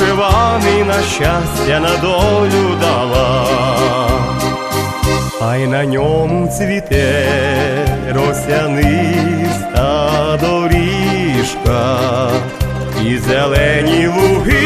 вишиваний на щастя на долю дала. А й на ньому цвіте росяниста доріжка, і зелені луги,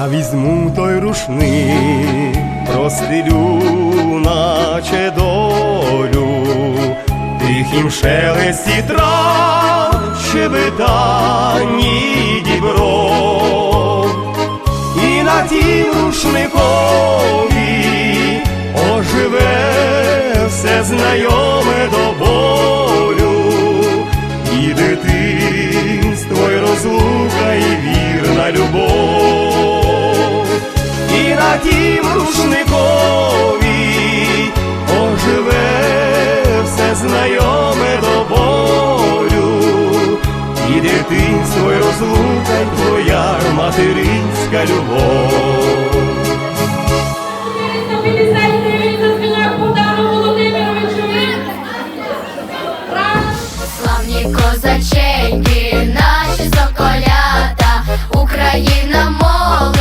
Я візьму той рушник, простелю, наче долю, тихім шелесті трав, щебетанні дібро, і на тім рушникові оживе все знайоме до Лужникові оживе все знайоме до болю, і дитинство й розлука твоя материнська любов. Славні козаченьки, наші соколята, Україна моли.